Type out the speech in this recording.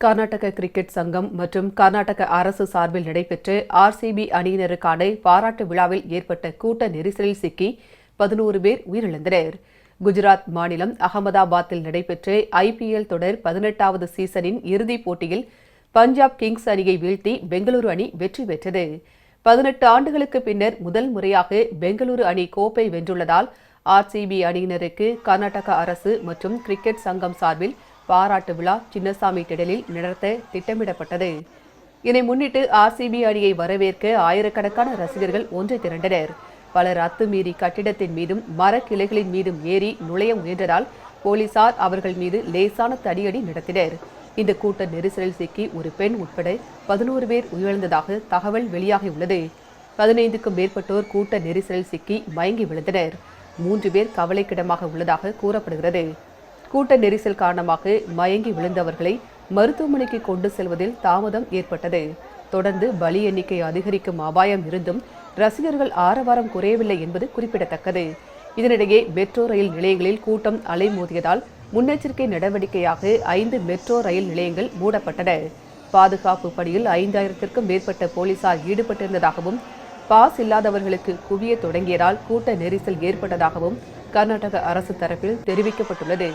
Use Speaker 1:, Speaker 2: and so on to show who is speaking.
Speaker 1: Karnataka cricket சங்கம் மற்றும் கர்நாடக அரசு சார்பில் நடைபெற்ற ஆர்சிபி அணியினருக்கான பாராட்டு விழாவில் ஏற்பட்ட கூட்ட நெரிசலில் சிக்கி பதினோரு பேர் உயிரிழந்தனர். குஜராத் மாநிலம் அகமதாபாத்தில் நடைபெற்ற ஐபிஎல் தொடர் பதினெட்டாவது சீசனின் இறுதிப் போட்டியில் பஞ்சாப் கிங்ஸ் அணியை வீழ்த்தி பெங்களூரு அணி வெற்றி பெற்றது. பதினெட்டு ஆண்டுகளுக்கு பின்னர் முதல் முறையாக பெங்களூரு அணி கோப்பை வென்றுள்ளதால் ஆர்சிபி அணியினருக்கு கர்நாடக அரசு மற்றும் கிரிக்கெட் சங்கம் சார்பில் பாராட்டு விழா சின்னசாமி திடலில் நடத்த திட்டமிடப்பட்டது. இதனை முன்னிட்டு ஆர்சிபி அணியை வரவேற்க ஆயிரக்கணக்கான ரசிகர்கள் ஒன்று திரண்டனர். பலர் அத்துமீறி கட்டிடத்தின் மீதும் மரக்கிளைகளின் மீதும் ஏறி நுழைய முயன்றதால் போலீசார் அவர்கள் மீது லேசான தடியடி நடத்தினர். இந்த கூட்ட நெரிசலில் சிக்கி ஒரு பெண் உட்பட பதினோரு பேர் உயிரிழந்ததாக தகவல் வெளியாகியுள்ளது பதினைந்துக்கும் மேற்பட்டோர் கூட்ட நெரிசலில் சிக்கி மயங்கி விழுந்தனர். மூன்று பேர் கவலைக்கிடமாக உள்ளதாக கூறப்படுகிறது. கூட்ட நெரிசல் காரணமாக மயங்கி விழுந்தவர்களை மருத்துவமனைக்கு கொண்டு செல்வதில் தாமதம் ஏற்பட்டது. தொடர்ந்து பலி எண்ணிக்கை அதிகரிக்கும் அபாயம் இருந்தும் ரசிகர்கள் ஆரவாரம் குறையவில்லை என்பது குறிப்பிடத்தக்கது. இதனிடையே மெட்ரோ ரயில் நிலையங்களில் கூட்டம் அலைமோதியதால் முன்னெச்சரிக்கை நடவடிக்கையாக ஐந்து மெட்ரோ ரயில் நிலையங்கள் மூடப்பட்டன. பாதுகாப்பு பணியில் ஐந்தாயிரத்திற்கும் மேற்பட்ட போலீசார் ஈடுபட்டிருந்ததாகவும் பாஸ் இல்லாதவர்களுக்கு குவிய தொடங்கியதால் கூட்ட நெரிசல் ஏற்பட்டதாகவும் கர்நாடக அரசு தரப்பில் தெரிவிக்கப்பட்டுள்ளது.